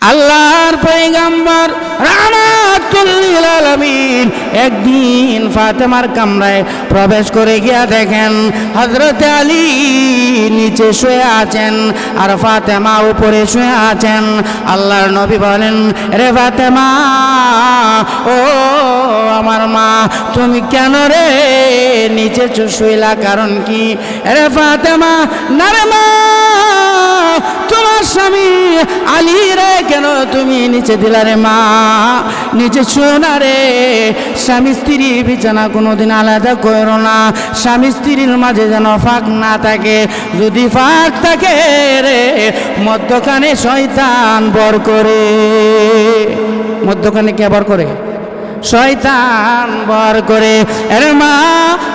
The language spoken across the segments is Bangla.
আল্লাহর পয়গাম্বর রাহমাতুল্লিল আলামিন একদিন ফাতেমার কামরায় প্রবেশ করে গিয়া দেখেন হযরত আলী নিচে শুয়ে আছেন আর ফাতেমা উপরে শুয়ে আছেন। আল্লাহর নবী বলেন, রে ফাতেমা, ও আমার মা, তুমি কেন রে নিচে শুইলা? কারণ কি? রে ফাতেমা, না রে মা স্বামী আলী রে, কেন তুমি নিচে দিলা রে মা? নিচে শোনা রে। স্বামী স্ত্রী বিছানা কোনোদিন আলাদা করো না। স্বামী স্ত্রীর মাঝে যেন ফাঁক না থাকে। যদি ফাঁক থাকে রে, মধ্যখানে শয়তান বর করে। মধ্যখানে কে বর করে? শয়তান বর করে। আরে মা,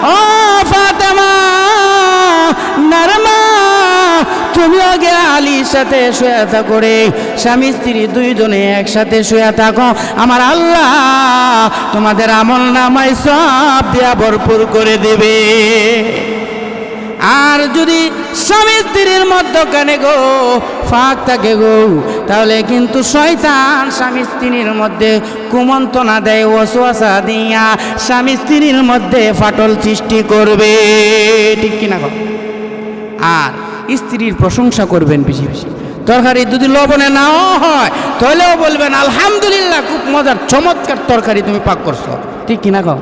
ও ফাতেমা, নারমা তুমি আগে আলীর সাথে শুয়ে থাকো রে। স্বামী, স্ত্রী দুইজনে একসাথে শুয়ে থাকো। আমার আল্লাহ তোমাদের আমল নামায় সব দিয়া ভরপুর করে দেবে। আর যদি স্বামী, স্ত্রীর মধ্যখানে গো ফাঁক থাকে গো, তাহলে কিন্তু শয়তান স্বামী, স্ত্রীর মধ্যে কুমন্ত্রণা দেয় ওসওয়াসা দিয়া স্বামী, স্ত্রীর মধ্যে ফাটল সৃষ্টি করবে। ঠিক কিনা গো আর স্ত্রীর প্রশংসা করবেন বেশি বেশি। তরকারি যদি লবণে নাও হয়, তাহলেও বলবেন, আলহামদুলিল্লাহ, খুব মজার, চমৎকার তরকারি তুমি পাক করছ। ঠিক কিনা কও?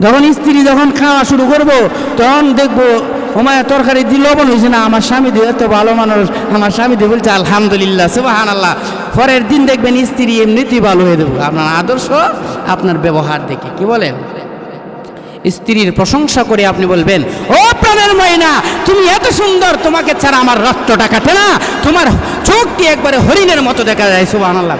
যখন স্ত্রী যখন খাওয়া শুরু করব, তখন দেখব, ওমায়, তরকারি দিয়ে লবণ হয়েছে না, আমার স্বামী দিয়ে এত ভালো মানুষ, আমার স্বামী দিয়ে বলছে, আলহামদুলিল্লাহ সুবাহান আল্লাহ পরের দিন দেখবেন স্ত্রী এমনিতেই ভালো হয়ে দেবো আপনার আদর্শ, আপনার ব্যবহার দেখে, কি বলেন? স্ত্রীর প্রশংসা করে আপনি বলবেন, ও প্রাণের ময়না, তুমি এত সুন্দর, তোমাকে ছাড়া আমার রক্তটা কাটে না। তোমার চোখটি একবারে হরিণের মতো দেখা যায় সুবাহ আল্লাহ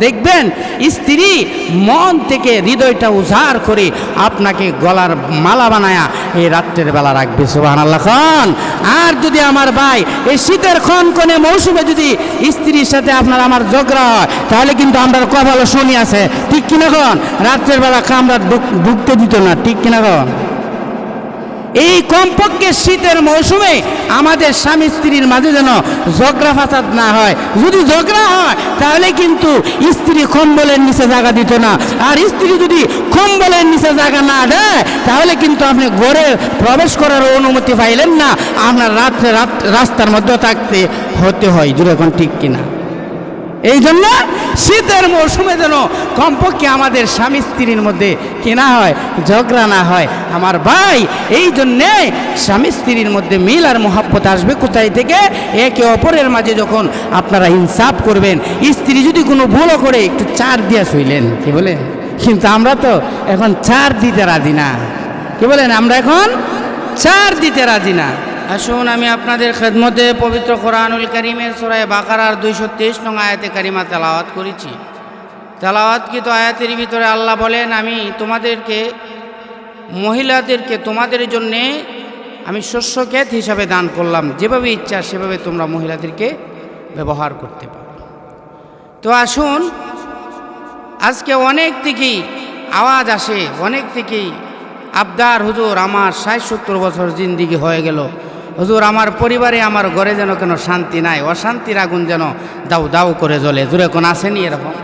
দেখবেন, স্ত্রী মন থেকে হৃদয়টা উজাড় করে আপনাকে গলার মালা বানায়া এই রাত্রের বেলা রাখবে সুবাহ আল্লাহ খান। আর যদি আমার ভাই এই শীতের ক্ষণ কোণে মৌসুমে যদি স্ত্রীর সাথে আপনার আমার ঝগড়া হয়, তাহলে কিন্তু আমরা কপালে শুনি আছে। ঠিক কিনা কন রাত্রের বেলা ঢুক- ঢুকতে দিত না, ঠিক কিনা কন এই কমপক্ষে শীতের মৌসুমে আমাদের স্বামী স্ত্রীর মাঝে যেন ঝগড়া ফাসাদ না হয়। যদি ঝগড়া হয়, তাহলে কিন্তু স্ত্রী কম্বলের নিচে জায়গা দিত না। আর স্ত্রী যদি কম্বলের নিচে জায়গা না দেয়, তাহলে কিন্তু আপনি ঘরে প্রবেশ করার অনুমতি পাইলেন না। আপনার রাত্রে রাত রাস্তার মধ্যে থাকতে হতে হয়। এখন ঠিক কিনা? এই জন্য শীতের মৌসুমে যেন কমপক্ষে আমাদের স্বামী স্ত্রীর মধ্যে কেনা হয়, ঝগড়া না হয়, আমার ভাই এই জন্যে স্বামী স্ত্রীর মধ্যে মিল আর মোহাব্বত আসবে কোথায় থেকে? একে অপরের মাঝে যখন আপনারা ইনসাফ করবেন, স্ত্রী যদি কোনো ভুলও করে, একটু চার দিয়া শুইলেন, কি বলে? কিন্তু আমরা তো এখন চার দিতে রাজি না। কি বলেন, আমরা এখন চার দিতে রাজি না। আসুন আমি আপনাদের খেদমতে পবিত্র কোরআনুল করিমের সোরায় বাকারার দুইশো তেইশ নং আয়াতে কারিমা তেলাওয়াত করেছি। তেলাওয়াতকৃত আয়াতের ভিতরে আল্লাহ বলেন, আমি তোমাদেরকে, মহিলাদেরকে তোমাদের জন্যে আমি শস্য ক্ষেত হিসাবে দান করলাম। যেভাবে ইচ্ছা সেভাবে তোমরা মহিলাদেরকে ব্যবহার করতে পারো। তো আসুন, আজকে অনেক থেকেই আওয়াজ আসে, অনেক থেকেই আবদার, হুজুর, আমার ষাট সত্তর বছর জিন্দিগি হয়ে গেল। হুজুর, আমার পরিবারে, আমার ঘরে যেন কেন শান্তি নাই, অশান্তির আগুন যেন দাউ দাউ করে জ্বলে। জুড়ে কোন আসেনি এরকম?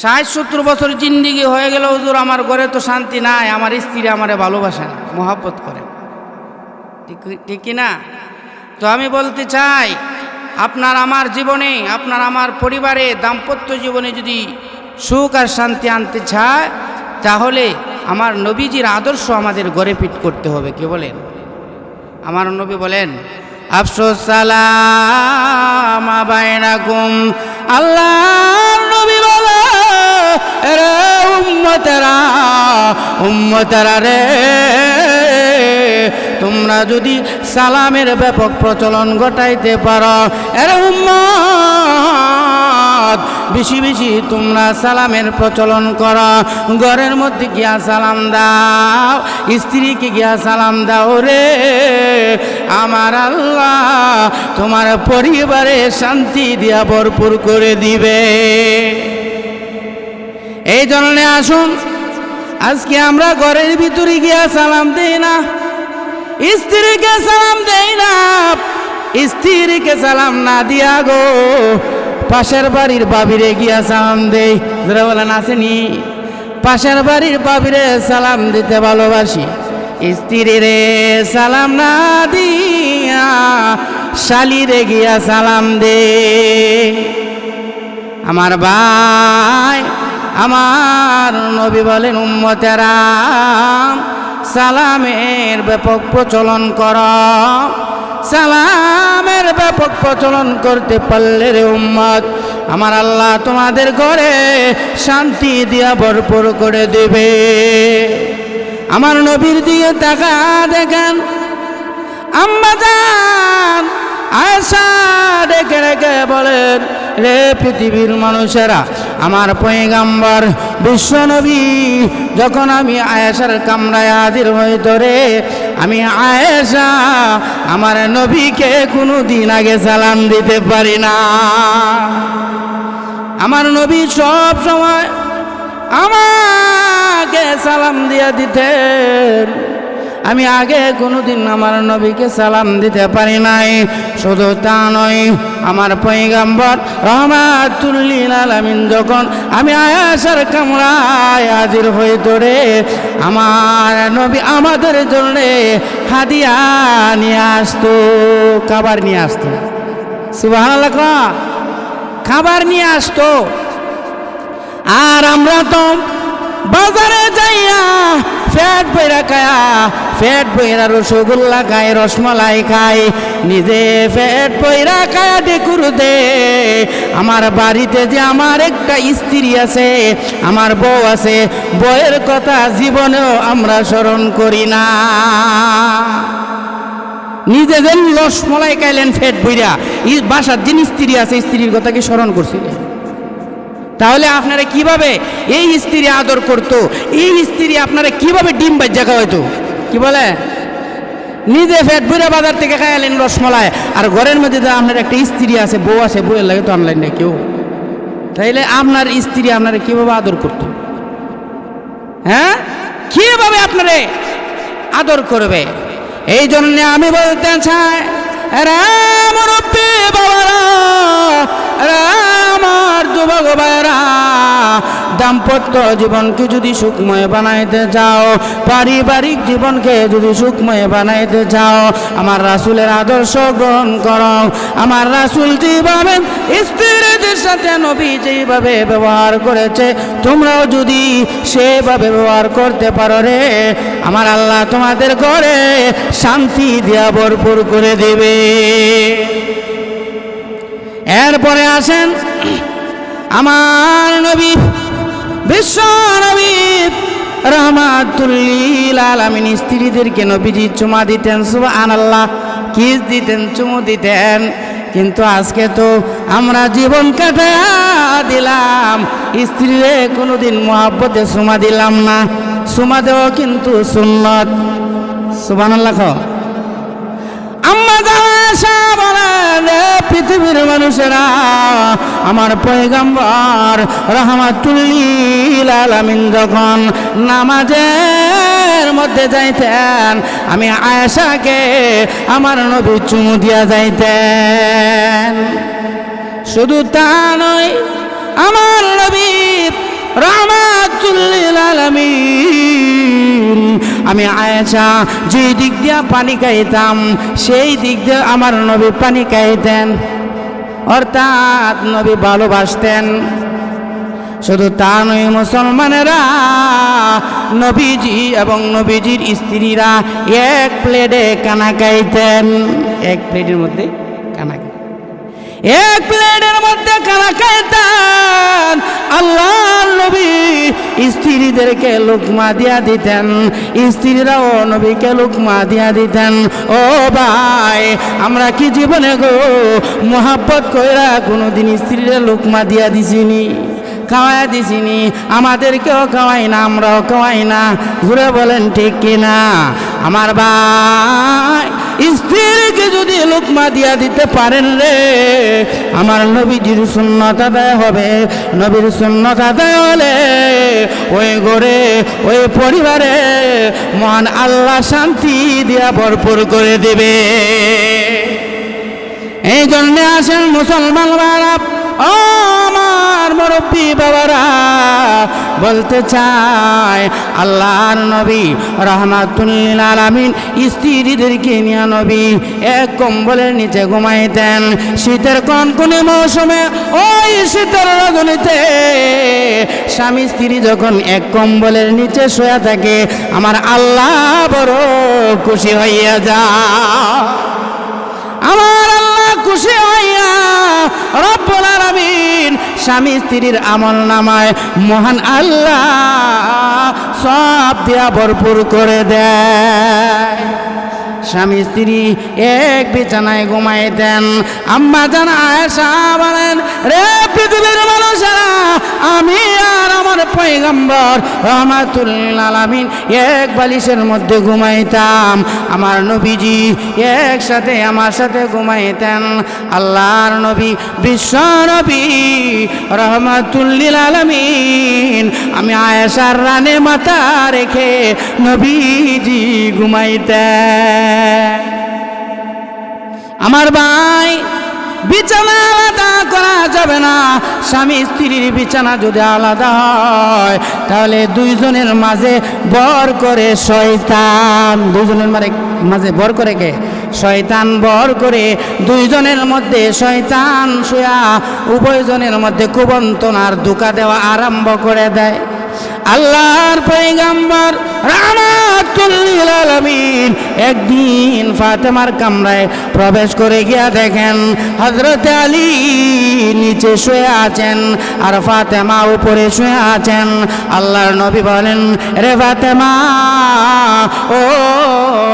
ষাট, সত্তর বছর জিন্দিগি হয়ে গেল, হুজুর, আমার ঘরে তো শান্তি নাই, আমার স্ত্রী আমারে ভালোবাসেন মহাব্বত করে। ঠিক না? তো আমি বলতে চাই, আপনার আমার জীবনে, আপনার আমার পরিবারে দাম্পত্য জীবনে যদি সুখ আর শান্তি আনতে চায়, তাহলে আমার নবীজির আদর্শ আমাদের গড়ে ফিট করতে হবে, কে বলেন? আমার নবী বলেন, আফসোস, সালাম আল্লাহ নবী বলে রে উম্মতেরা উম্মতেরা রে, তোমরা যদি সালামের ব্যাপক প্রচলন ঘটাইতে পারো, এর উম্মত বেশি বেশি তোমরা সালামের প্রচলন করো। ঘরের মধ্যে গিয়া সালাম দাও, স্ত্রীকে গিয়া সালাম দাও রে। আমার আল্লাহ তোমার পরিবারে শান্তি দিয়া ভরপুর করে দিবে। এই জন্য আসুন, আজকে আমরা ঘরের ভিতরে গিয়া সালাম দেই না, স্ত্রীকে সালাম দেই না, স্ত্রীকে সালাম না দিয়া গো। পাশের বাড়ির বাবিরে গিয়া সালাম দেই। যারা বলেন, আসেনি? পাশের বাড়ির বাবিরে সালাম দিতে ভালোবাসি। স্ত্রী রে সালাম না দিয়া শালিরে গিয়া সালাম দে। আমার ভাই, আমার নবী বলেন, উম্মতেরা, সালামের ব্যাপক প্রচলন কর। সালামের ব্যাপক প্রচলন করতে পারলে রে উম্মত, আমার আল্লাহ তোমাদের ঘরে শান্তি দিয়া ভরপুর করে দেবে। আমার নবীর দিকে তাকা দেখেন, আম্মা যান আয়সা ডেকে ডেকে বলেন, রে পৃথিবীর মানুষেরা আমার পয়গাম্বর বিশ্বনবী, যখন আমি আয়েশার কামরায় হাজির হই ধরে আমি আয়েশা, আমার নবীকে কোনো দিন আগে সালাম দিতে পারি না। আমার নবী সব সময় আমাকে সালাম দিয়া দিতেন। আমি আগে কোনোদিন আমার নবীকে সালাম দিতে পারি নাই। শুধু তা নয়, আমার পৈগাম্বর রহমাতুল্লিল আলামিন যখন আমি আয়াসার কামরায় হাজির হয়ে ধরে আমার নবী আমাদের জন্য হাদিয়া নিয়ে আসতো, খাবার নিয়ে আসতো। সুবাহ খাবার নিয়ে আসতো। আর আমরা তো বাজারে যাইয়া ফ্যাট বইরা খায়া, ফ্যাট বইরা রসগোল্লা খায়, রসমালাই খায়। নিজে ফ্যাট বইরা খায়া ডেকুর দে। আমার বাড়িতে যে আমার একটা স্ত্রী আছে, আমার বউ আছে, বউয়ের কথা জীবনেও আমরা স্মরণ করি না। নিজেদের রসমলাই খাইলেন ফ্যাট বইরা। বাসার যিনি স্ত্রী আছে, স্ত্রীর কথা কি স্মরণ করছিলেন? তাহলে আপনারা কীভাবে এই স্ত্রী আদর করত? এই স্ত্রী আপনারা কীভাবে ডিম বাজ্যা খাওয়াইতো? কি বলে? নিজে ফ্যাট বুড়া বাজার থেকে খাইলেন রসমলাই। আর ঘরের মধ্যে যে আপনার একটা স্ত্রী আছে, বউ আছে, বউয়ের লাগে তো আনলেন না কেউ। তাইলে আপনার স্ত্রী আপনারা কীভাবে আদর করত? হ্যাঁ? কীভাবে আপনারে আদর করবে? এই জন্য আমি বলতে চাই রাম বাবারা, রা আমার যুবক দাম্পত্য জীবনকে যদি সুখময় বানাইতে চাও, পারিবারিক জীবনকে যদি সুখময় বানাইতে চাও, আমার রাসুলের আদর্শ গ্রহণ করো। আমার রাসুল যেভাবে স্ত্রীদের সাথে নবী যেভাবে ব্যবহার করেছে, তোমরাও যদি সেভাবে ব্যবহার করতে পারো রে, আমার আল্লাহ তোমাদের ঘরে শান্তি দিয়া ভরপুর করে দেবে। এরপরে আসেন আমার নবী, বিশ্ব নবী, রহমাতুল্লিল আলামিন, স্ত্রীদেরকে নবীজি চুমা দিতেন সুবহান আল্লাহ কিস দিতেন, চুমু দিতেন। কিন্তু আজকে তো আমরা জীবন কাটা দিলাম, স্ত্রীরে কোনোদিন মহাব্বতে সুমা দিলাম না। সুমা দেওয়া কিন্তু সুন্নত। সুবান আল্লাহ পৃথিবীর মানুষেরা, আমার পয়গাম্বর রহমাতুল্লিল যখন নামাজের মধ্যে যাইতেন, আমি আয়েশাকে আমার নবী চুমু দিয়া যাইতেন। শুধু তা নয়, আমার নবী রামাতুল্লিল আলামিন আমি আয়েশা যে দিক দিয়ে পানি খাইতাম, সেই দিক দিয়ে আমার নবী পানি খাইতেন। অর্থাৎ নবী ভালোবাসতেন। শুধু তা নয়, মুসলমানেরা, নবীজি এবং নবীজির স্ত্রীরা এক প্লেটে কানা খাইতেন। এক প্লেটের মধ্যে এক প্লেটের মধ্যে কারা খাইতেন। আল্লাহ নবী স্ত্রীদেরকে লুকমা দিয়া দিতেন। স্ত্রীরাও নবীকে লুকমা দিয়া দিতেন। ও ভাই, আমরা কি জীবনে গো মোহাব্বত কইরা কোনোদিন স্ত্রীরা লুকমা দিয়া দিছিনি খাওয়াই দিছিনি। আমাদেরকেও খাওয়াই না, আমরাও খাওয়াই না। ঘুরে বলেন, ঠিক কিনা? আমার ভাই, স্ত্রীকে যদি লোকমা দিয়া দিতে পারেন রে, আমার নবীজির সুন্নত আদায় হবে। নবীর সুন্নত আদায় হলে ওই ঘরে, ওই পরিবারে মন আল্লাহ শান্তি দিয়া ভরপুর করে দেবে। এই জন্যে আসেন মুসলমান বাবা ও আমার মুরব্বী বাবারা বলতে চায়, আল্লাহর নবী রহমাতুল্লিল আলামিন স্ত্রীদেরকে নিয়ে নবী, এক কম্বলের নিচে ঘুমাইতেন শীতের কনকনে মৌসুমে ওই শীতের রজনীতে স্বামী স্ত্রী যখন এক কম্বলের নিচে শোয়া থাকে, আমার আল্লাহ বড় খুশি হইয়া যা আমার খুশি হইয়া রব্বুল আলামিন স্বামী স্ত্রীর আমল নামায় মহান আল্লাহ সব দিয়া ভরপুর করে দেয়। স্বামী স্ত্রী এক বিছানায় ঘুমাই দেন। আম্মা জান আয়েশা বলেন, রে পৃথিবীর মানুষেরা, আমি আর আমার পয়গম্বর রহমাতুল আলামিন, এক বালিশের মধ্যে ঘুমাইতাম। আমার নবীজি একসাথে আমার সাথে ঘুমাইতেন। আল্লাহর নবী, বিশ্ব নবী রহমাতুল্লিল আলামিন। আমি আয়েশার রানে মাথা রেখে নবীজি ঘুমাইতেন। আমার ভাই বিছানা আলাদা করা যাবে না। স্বামী স্ত্রীর বিছানা যদি আলাদা হয়, তাহলে দুইজনের মাঝে বর করে শয়তান। দুইজনের মাঝে মাঝে বর করে কে? শয়তান বর করে দুইজনের মধ্যে শয়তান শুয়া, উভয়জনের মধ্যে কুবন্তনার দুকা দেওয়া আরম্ভ করে দেয়। আল্লাহর পৈগম্বর রামাতুল্লিল একদিন ফাতেমার কামরায় প্রবেশ করে গিয়া দেখেন হজরত আলী নিচে শুয়ে আছেন আর ফাতেমা উপরে শুয়ে আছেন। আল্লাহর নবী বলেন, রে ফাতেমা, ও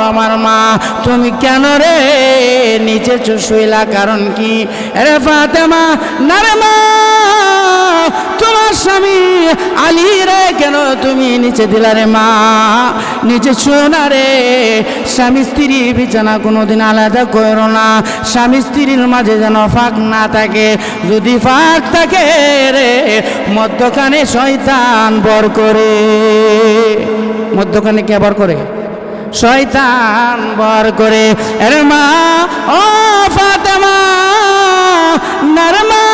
আমার মা, তুমি কেন রে নিচে শুইলা? কারণ কি? রে ফাতেমা, না রে মা তোমার স্বামী আলী রে, কেন তুমি নিচে দিলা রে মা? নিচে শোনা রে। স্বামী স্ত্রী বিছানা কোনোদিন আলাদা করো না। স্বামী স্ত্রীর মাঝে যেন ফাঁক না থাকে। যদি ফাঁক থাকে রে, মধ্যখানে শয়তান বর করে। মধ্যখানে কে বর করে? শয়তান বর করে। আরে মা, ও ফাতেমা, নারমা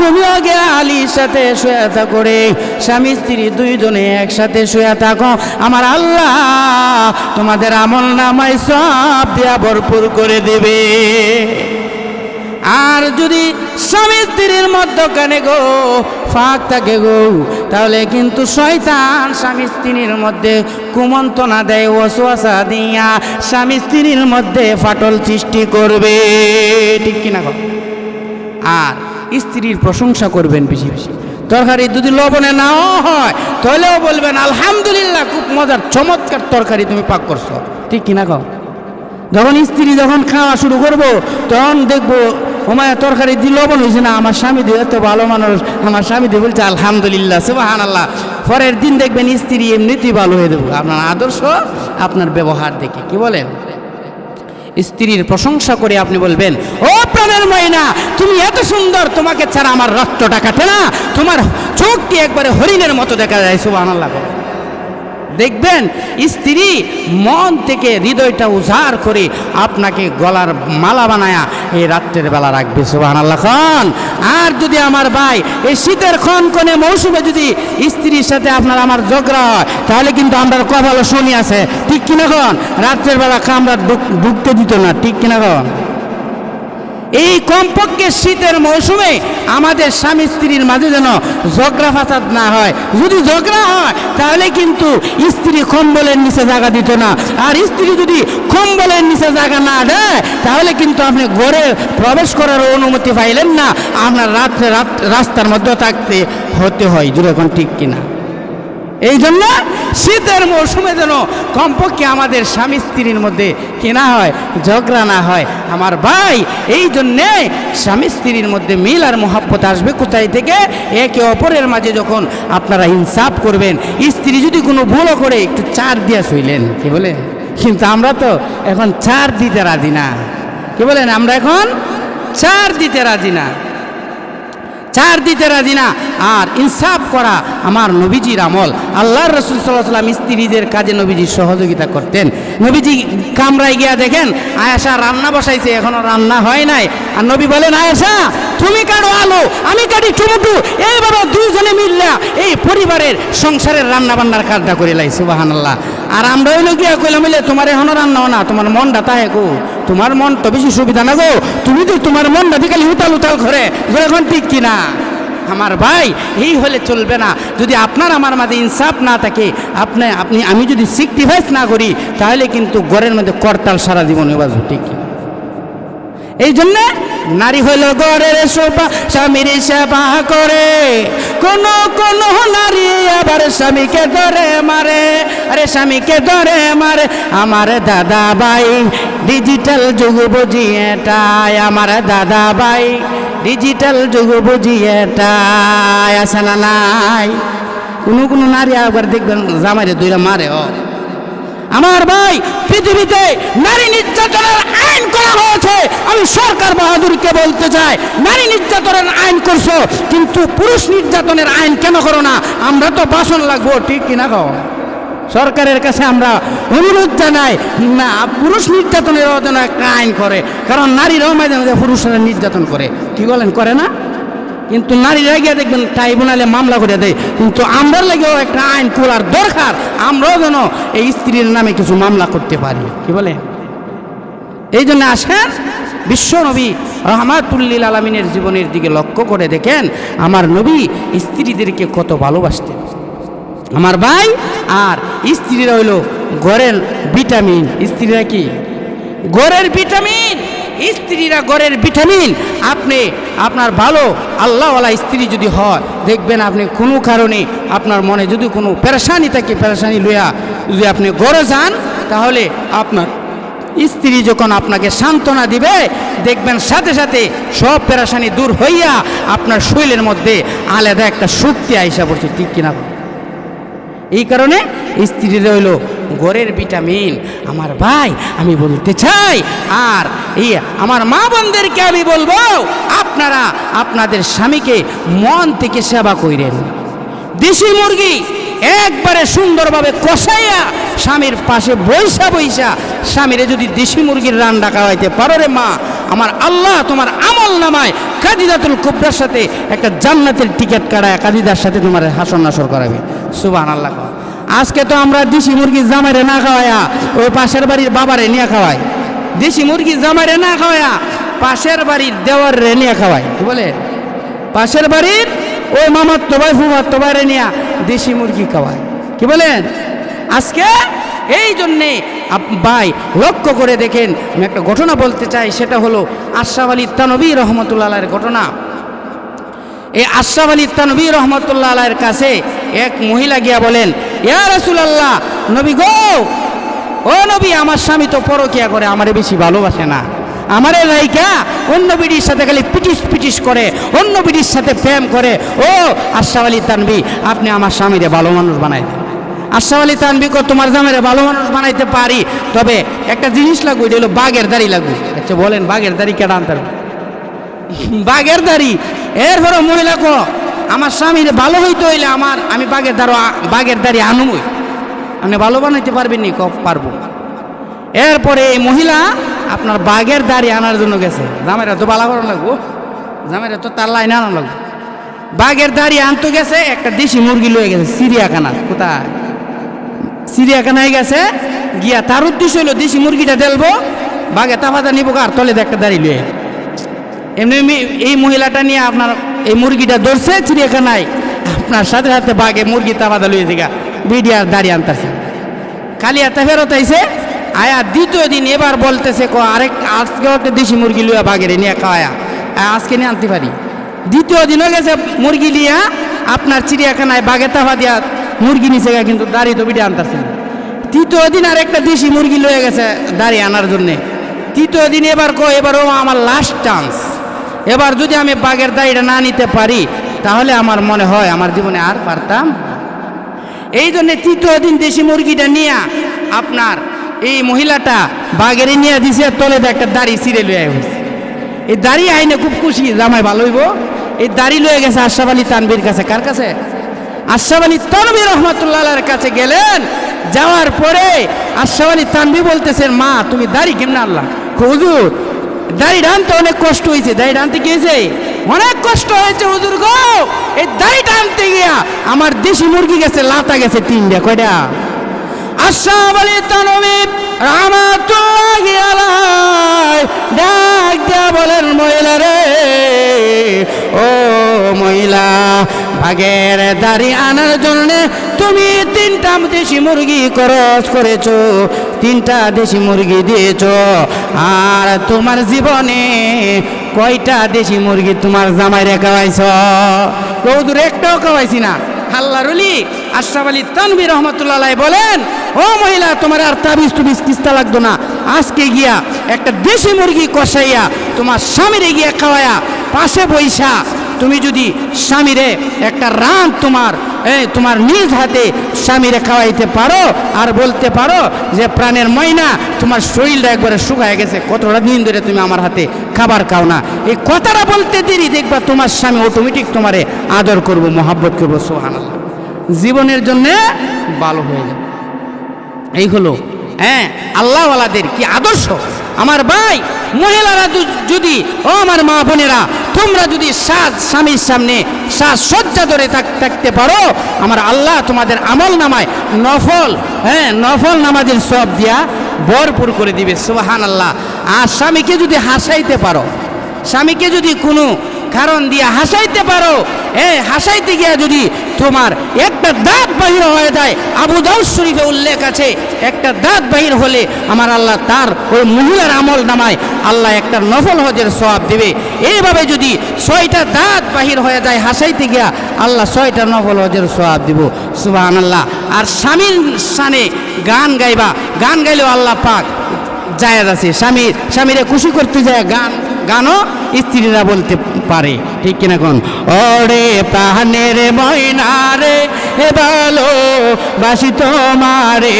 তুমি আগে আলীর সাথে শুয়ে থাকো রে। স্বামী, স্ত্রী দুইজনে একসাথে শুয়ে থাকো। আমার আল্লাহ তোমাদের আমল নামায় সব দিয়া ভরপুর করে দেবে। আর যদি স্বামী, স্ত্রীর মধ্যখানে গো ফাঁক থাকে গো, তাহলে কিন্তু শয়তান স্বামী, স্ত্রীর মধ্যে কুমন্তনা দেয় ওসোয়াশা দিয়া স্বামী, স্ত্রীর মধ্যে ফাটল সৃষ্টি করবে। ঠিক কিনা গো আর স্ত্রীর প্রশংসা করবেন বেশি বেশি। তরকারি যদি লবণে নাও হয়, তাহলেও বলবেন, আলহামদুলিল্লাহ, খুব মজার, চমৎকার তরকারি তুমি পাক করছ। ঠিক কিনা কও? যখন স্ত্রী যখন খাওয়া শুরু করব, তখন দেখব, ওমায়, তরকারি দিয়ে লবণ হয়েছে না, আমার স্বামী দিয়ে এত ভালো মানুষ, আমার স্বামী দিয়ে বলছে, আলহামদুলিল্লাহ সুবাহান আল্লাহ পরের দিন দেখবেন স্ত্রী এমনিতেই ভালো হয়ে দেবো আপনার আদর্শ, আপনার ব্যবহার দেখে, কি বলেন? স্ত্রীর প্রশংসা করে আপনি বলবেন, ও প্রাণের ময়না। তুমি এত সুন্দর, তোমাকে ছাড়া আমার রক্তটা কাটে না। তোমার চোখটি একবারে হরিণের মতো দেখা যায় সুবাহ দেখবেন, স্ত্রী মন থেকে হৃদয়টা উজাড় করে আপনাকে গলার মালা বানায়া এই রাত্রের বেলা রাখবে সুবাহ আর যদি আমার ভাই এই শীতের ক্ষণ কোনে মৌসুমে যদি স্ত্রীর সাথে আপনার আমার ঝগড়া হয়, তাহলে কিন্তু আমরা কপালও শুনি আছে। ঠিক কিনা কন রাত্রের বেলা ঢুক- ঢুকতে দিত না, ঠিক কিনা কন এই কমপক্ষে শীতের মৌসুমে আমাদের স্বামী স্ত্রীর মাঝে যেন ঝগড়া ফাসাদ না হয়। যদি ঝগড়া হয়, তাহলে কিন্তু স্ত্রী কম্বলের নিচে জায়গা দিত না। আর স্ত্রী যদি কম্বলের নিচে জায়গা না দেয়, তাহলে কিন্তু আপনি ঘরে প্রবেশ করার অনুমতি পাইলেন না। আপনার রাত্রে রাত রাস্তার মধ্যে থাকতে হতে হয়। এখন ঠিক কিনা? এই জন্য শীতের মৌসুমে যেন কমপক্ষে আমাদের স্বামী স্ত্রীর মধ্যে কেনা হয়, ঝগড়া না হয়, আমার ভাই এই জন্যে স্বামী স্ত্রীর মধ্যে মিল আর মোহাব্বত আসবে কোথায় থেকে? একে অপরের মাঝে যখন আপনারা ইনসাফ করবেন, স্ত্রী যদি কোনো ভুলও করে, একটু চার দিয়া শুইলেন, কি বলে? কিন্তু আমরা তো এখন চার দিতে রাজি না। কি বলেন, আমরা এখন চার দিতে রাজি না। চার দিতে রাজি না। আর ইনসাফ করা আমার নবীজির আমল। আল্লাহর রসুল সাল্লাহ সাল্লাম স্ত্রীদের কাজে নবীজির সহযোগিতা করতেন। নবীজি কামরায় গিয়া দেখেন আয়াসা রান্না বসাইছে, এখনও রান্না হয় নাই। আর নবী বলেন আয়াসা তুমি কাটো আলো, আমি কাটি টমেটো, এইভাবে দুইজনে মিললা, এই পরিবারের সংসারের রান্না বান্নার কাজটা করে লাই সুবাহান আল্লাহ আর আমরা হইল গিয়া কইলাম মিলে তোমার এখনও রান্না না, তোমার মনটা তাহে গো। তোমার মন তো বেশি সুবিধা না গো। তুমি তো তোমার মন মনটা বিকালে উতাল উতাল করে এখন ঠিক কিনা আমার ভাই, এই হলে চলবে না। যদি আপনার আমার মাঝে ইনসাফ না থাকে, আপনি আপনি, আমি যদি সিকটিভাইস না করি, তাহলে কিন্তু ঘরের মধ্যে করতাল সারা জীবনে বাজবো ঠিক এই জন্য নারী হইল গড়ের শোভা, স্বামীর সেবা করে। কোন কোন নারী আবার স্বামীকে ধরে মারে। আরে স্বামীকে ধরে মারে, আমার দাদা ভাই ডিজিটাল যুগ বুঝি এটাই আমার দাদা ভাই ডিজিটাল যুগ বুঝি এটাই আছে না নাই? কোনো কোনো নারী আবার দেখবেন জামাইরে দুইটা মারে, ও। আমার ভাই পৃথিবীতে নারী নির্যাতনের আইন করা হয়েছে। আমি সরকার বাহাদুরকে বলতে চাই, নারী নির্যাতনের আইন করছ, কিন্তু পুরুষ নির্যাতনের আইন কেন করো না? আমরা তো বাসন লাগবো, ঠিক কিনা কও? সরকারের কাছে আমরা অনুরোধ জানাই, না, পুরুষ নির্যাতনের যেন আইন করে, কারণ নারীরাও মাঝে মাঝে পুরুষরা নির্যাতন করে। কি বলেন, করে না? কিন্তু নারীরা গিয়ে দেখবেন ট্রাইব্যুনালে মামলা করে দেয়। কিন্তু আমরা লাগেও একটা আইন খোলার দরকার। আমরাও যেন এই স্ত্রীর নামে কিছু মামলা করতে পারি। কি বলে? এই জন্য আসেন বিশ্ব নবী রহমাতুল্লিল আলমিনের জীবনের দিকে লক্ষ্য করে দেখেন, আমার নবী স্ত্রীদেরকে কত ভালোবাসতেন। আমার ভাই আর স্ত্রীরা হইল ঘরের ভিটামিন। স্ত্রীরা কি? ঘরের ভিটামিন। স্ত্রীরা ঘরের ভিটামিন আপনি আপনার ভালো আল্লাহওয়ালা স্ত্রী যদি হয়, দেখবেন আপনি কোনো কারণে আপনার মনে যদি কোনো পেরেশানি থাকে, পেরেশানি লইয়া যদি আপনি ঘরে যান, তাহলে আপনার স্ত্রী যখন আপনাকে সান্ত্বনা দিবে, দেখবেন সাথে সাথে সব পেরেশানি দূর হইয়া আপনার শরীরের মধ্যে আলাদা একটা শক্তি আইসা পড়ছে, ঠিক কিনা? এই কারণে স্ত্রী রইল ঘরের ভিটামিন। আমার ভাই, আমি বলতে চাই, আর এই আমার মা বোনদেরকে আমি বলব, আপনারা আপনাদের স্বামীকে মন থেকে সেবা কইরেন। দেশি মুরগি একবারে সুন্দরভাবে কষাইয়া স্বামীর পাশে বৈশা বৈশা স্বামীরে যদি দেশি মুরগির রান্না খাওয়াইতে পারো রে মা, আমার আল্লাহ তোমার আমল নামায় কাদিদাতুল কুবরার সাথে একটা জান্নাতের টিকিট কাটায় কাদিদার সাথে তোমার হাসন নাসর করাবে। সুবান আল্লাহ। আজকে তো আমরা দেশি মুরগি জামাইরে না খাওয়াইয়া ওই পাশের বাড়ির বাবারে নিয়ে খাওয়াই। দেশি মুরগি জামাইরে না খাওয়াইয়া পাশের বাড়ির দেওয়ার রে নিয়ে খাওয়াই। কি বলে? পাশের বাড়ির ওই মামার তোবাই ফুমার তোবাইরে নিয়ে দেশি মুরগি খাওয়ায় কি বলেন আজকে এই জন্যে ভাই, লক্ষ্য করে দেখেন, আমি একটা ঘটনা বলতে চাই, সেটা হলো আশরাফ আলী তানবী রহমতুল্লাহের ঘটনা। এই আশরাফ আলী তানবী রহমতুল্লাহ কাছে এক মহিলা গিয়া বলেন ইয়া রাসূলুল্লাহ, নবী গো! ও নবী, আমার স্বামী তো পরকিয়া করে, আমারে বেশি ভালোবাসে না। আমারে রাইকা অন্য বিডির সাথে খালি পিটিস পিটিস করে, অন্য বিডির সাথে প্রেম করে। ও, আশরাফ আলী তানবি, আপনি আমার স্বামীরে ভালো মানুষ বানাই দেন। আশরাফ আলী তানবী কো, তোমার জামাইরে ভালো মানুষ বানাইতে পারি। তবে একটা জিনিস লাগবে, এটা হলো বাঘের দাড়ি লাগবে। আচ্ছা বলেন, বাঘের দাড়ি কেটে আনতে? বাঘের দাড়ি? এরপরে মহিলা কো আমার স্বামীর ভালো হইতে হইলে আমার, আমি বাঘের দাঁড়ো বাঘের দাড়ি আনুমই। আপনি ভালো বানাইতে পারবেন নি পারব। এরপরে এই মহিলা আপনার বাঘের দাড়ি আনার জন্য গেছে। জামাইরা তো বালা করানো লাগবো। জামাইরা তো তার লাইনে আনানো লাগবো। বাঘের দাড়ি আনতে গেছে, একটা দেশি মুরগি লয়ে গেছে সিরিয়াখানা কোথায়? চিড়িয়াখানায় গেছে, গিয়া তার উদ্দেশ্য হলো দেশি মুরগিটা দেলবো, বাঘে তাফাতা নিবো, আর তলে একটা দাড়ি লয়ে। এমনি এই মহিলাটা নিয়ে আপনার এই মুরগিটা ধরছে, চিড়িয়াখানায়। আপনার সাথে সাথে বাঘে মুরগি তাফাতা লয়ে দিগা। বিডিয়ার দাড়ি আনতেছে। খালি এত ফেরত আইছে। আয়া দ্বিতীয় দিন এবার বলতেছে, ক, আরেক, আজকে একটা দেশি মুরগি লইয়া বাঘের নিয়ে খাওয়ায়া। আ- আজকে নিয়ে আনতে পারি। দ্বিতীয় দিনও গেছে মুরগি লিয়া, আপনার চিড়িয়াখানায় বাঘে তাফা দিয়া মুরগি নিচে গা কিন্তু দাড়ি তো বিডে আনতেছে। তৃতীয় দিন আর একটা দেশি মুরগি লয়ে গেছে দাড়ি আনার জন্যে। তৃতীয় দিন এবার কো এবারও আমার লাস্ট চান্স এবার যদি আমি বাঘের দাড়িটা না নিতে পারি, তাহলে আমার মনে হয় আমার জীবনে আর পারতাম এই জন্যে তৃতীয় দিন দেশি মুরগিটা নিয়ে আপনার এই মহিলাটা বাগেরে নিয়ে দিছে, তলে একটা দাড়ি ছিঁড়ে লয়ে গেছে। এই দাড়ি আইনে খুব খুশি, জামাই ভালো হইব। এই দাড়ি লয়ে গেছে আশরাফ আলী তানবীর কাছে, কার কাছে? আশরাফ আলী তানবীর রহমতুল্লাহর কাছে গেলেন। যাওয়ার পরে আশরাফ আলী তানবী বলতেছেন, মা, তুমি দাড়ি কেমন আল্লাহ হুজুর দাড়ি টানতে অনেক কষ্ট হয়েছে। দাড়ি টানতে কি হয়েছে? অনেক কষ্ট হয়েছে, হুজুর গো। এই দাড়ি টানতে গিয়া আমার দেশি মুরগি গেছে, লাতা গেছে তিনটা, কয়টা? আশরাফ আলী তানবী রহমতুল্লাহি আলাইহি। ডাক দিয়া বলেন, মহিলা রে। ও মহিলা, ভাগের দাড়ি আনার জন্য তুমি তিনটা দেশি মুরগি খরচ করেছ, তিনটা দেশি মুরগি দিয়েছ। আর তোমার জীবনে কয়টা দেশি মুরগি তোমার জামাই রে খাওয়াইছ? কৌদুর একটাও খাওয়াইছি না। আল্লাহ রুলি আশরাফ আলী তানবী রহমতুল্লাহ বলেন, ও মহিলা, তোমার আর তাবিজ তুবিজ কিস্তা লাগতো না। আজকে গিয়া একটা দেশি মুরগি কষাইয়া তোমার স্বামীরে গিয়া খাওয়ায়া, পাশে বইসা তুমি যদি স্বামীরে একটা রান তোমার এই তোমার নিজ হাতে স্বামীরে খাওয়াইতে পারো আর বলতে পারো যে প্রাণের ময়না, তোমার শরীরটা একবারে শুকায় গেছে, কতটা দিন ধরে তুমি আমার হাতে খাবার খাও না। এই কথাটা বলতে দেরি, দেখবা তোমার স্বামী অটোমেটিক তোমারে আদর করব, মহাব্বত করব সোহান জীবনের জন্যে ভালো হয়ে যাবে। এই হলো হ্যাঁ আল্লাহওয়ালাদের কি আদর্শ? আমার ভাই, মহিলারা যদি, ও আমার মা বোনেরা তোমরা যদি সাজ স্বামীর সামনে সাজ সজ্জা ধরে থাক- থাকতে পারো, আমার আল্লাহ তোমাদের আমল নামায় নফল হ্যাঁ নফল নামাজের সব দিয়া ভরপুর করে দিবে সুবাহান আল্লাহ আর স্বামীকে যদি হাসাইতে পারো, স্বামীকে যদি কোনো কারণ দিয়ে হাসাইতে পারো হ্যাঁ হাসাইতে গিয়া যদি তোমার একটা দাঁত বাহির হয়ে যায়। আবু দাউদ শরীফে উল্লেখ আছে, একটা দাঁত বাহির হলে আমার আল্লাহ তার ওই মহিলার আমল নামায়, আল্লাহ একটা নফল হজের সওয়াব দেবে। এইভাবে যদি ছয়টা দাঁত বাহির হয়ে যায়, হাসাইতে গিয়া আল্লাহ ছয়টা নফল হজের সওয়াব দিব। সুবাহ আল্লাহ আর স্বামীর সানে গান গাইবা, গান গাইলেও আল্লাহ পাক জায়েজ আছে। স্বামীর স্বামীরে খুশি করতে যায় গান, গানও স্ত্রীরা বলতে পারে। ঠিক কিনা কোন? ওরে প্রাণের ময়না রে, হে ভালো বাসি তোমারে।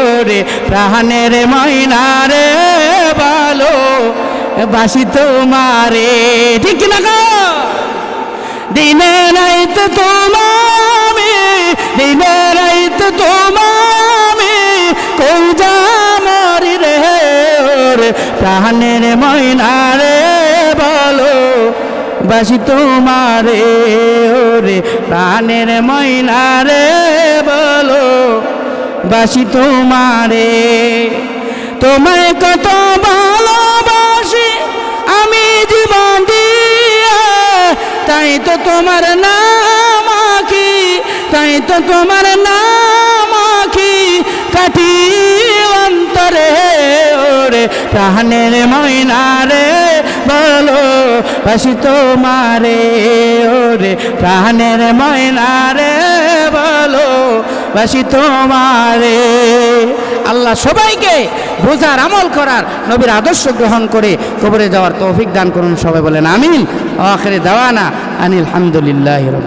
ওরে প্রাণের ময়না রে ভালো বাসি তোমারে। ঠিক কিনা গো? দিনে রাইতে তোমামি, দিনে রাইতে তোমামি, কই যা রে? ওরে প্রাণের ময়না রে। বাসি তোমারে, ওরে প্রাণের ময়না রে বলো। বাসি তোমারে, তোমায় কত ভালোবাসি, আমি জীবন দিয়ে। তাই তো তোমার নাম আঁকি, তাই তো তোমার নাম আঁকি কাটি অন্তরে, ওরে প্রাণের ময়না রে বলো বাসি তোমারে, ওরে প্রাণের ময়না রে বলো বাসি তোমারে। আল্লাহ সবাইকে বোঝার, আমল করার, নবীর আদর্শ গ্রহণ করে কবরে যাওয়ার তৌফিক দান করুন সবাই বলেন, আমিন। আখরে দেওয়ানা আনিল হামদুলিল্লাহ রব